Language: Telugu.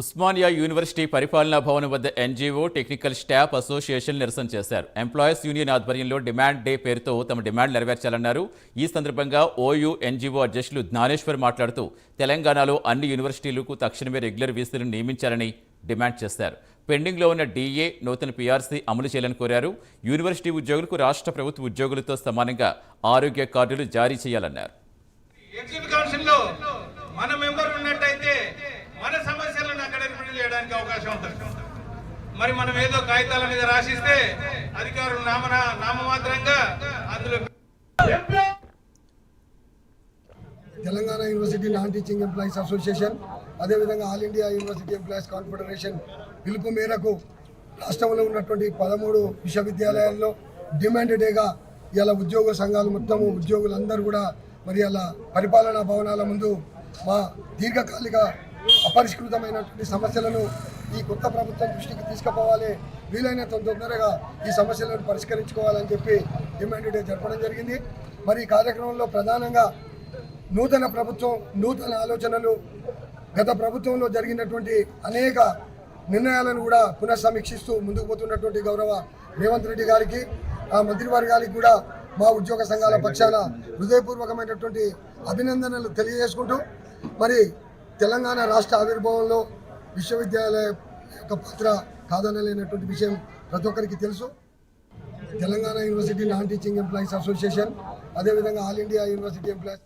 ఉస్మానియా యూనివర్సిటీ పరిపాలనా భవనం వద్ద ఎన్జీఓ టెక్నికల్ స్టాఫ్ అసోసియేషన్ నిరసన చేశారు. ఎంప్లాయీస్ యూనియన్ ఆధ్వర్యంలో డిమాండ్ డే పేరుతో తమ డిమాండ్ నెరవేర్చాలన్నారు. ఈ సందర్భంగా ఓయూ ఎన్జీఓ అధ్యక్షులు జ్ఞానేశ్వర్ మాట్లాడుతూ తెలంగాణలో అన్ని యూనివర్సిటీలకు తక్షణమే రెగ్యులర్ వీసీలను నియమించాలని డిమాండ్ చేశారు. పెండింగ్లో ఉన్న డీఏ నూతన పీఆర్సీ అమలు చేయాలని కోరారు. యూనివర్సిటీ ఉద్యోగులకు రాష్ట్ర ప్రభుత్వ ఉద్యోగులతో సమానంగా ఆరోగ్య కార్డులు జారీ చేయాలన్నారు. ఎగ్జిట్ మన మెంబర్ ఉన్నట్టయితే మన సమస్యలను అక్కడ రిప్రజెంట్ అవకాశం ఉంటుంది మరి మనం ఏదో కాగితాల మీద రాసిస్తే అధికారులు నామ నామమాత్రంగా అందులో Telangana university non teaching employees association అదేవిధంగా all India university employees confederation పిలుపు మేరకు రాష్ట్రంలో ఉన్నటువంటి పదమూడు విశ్వవిద్యాలయాల్లో డిమాండ్ డేగా ఇలా ఉద్యోగ సంఘాలు మొత్తము ఉద్యోగులందరూ కూడా మరి అలా పరిపాలనా భవనాల ముందు మా దీర్ఘకాలిక అపరిష్కృతమైనటువంటి సమస్యలను ఈ కొత్త ప్రభుత్వం దృష్టికి తీసుకుపోవాలి. వీలైనంత తొందరగా ఈ సమస్యలను పరిష్కరించుకోవాలని చెప్పి డిమాండ్ డే జరపడం జరిగింది. మరి ఈ కార్యక్రమంలో ప్రధానంగా నూతన ప్రభుత్వం నూతన ఆలోచనలు గత ప్రభుత్వంలో జరిగినటువంటి అనేక నిర్ణయాలను కూడా పునఃసమీక్షిస్తూ ముందుకు పోతున్నటువంటి గౌరవ రేవంత్ రెడ్డి గారికి ఆ మంత్రివర్గానికి కూడా మా ఉద్యోగ సంఘాల పక్షాన హృదయపూర్వకమైనటువంటి అభినందనలు తెలియజేసుకుంటూ మరి తెలంగాణ రాష్ట్ర ఆవిర్భావంలో విశ్వవిద్యాలయ యొక్క పాత్ర కాదనలేనటువంటి విషయం ప్రతి ఒక్కరికి తెలుసు. Telangana university non teaching employees association అదేవిధంగా ఆల్ ఇండియా యూనివర్సిటీ ఎంప్లాయీస్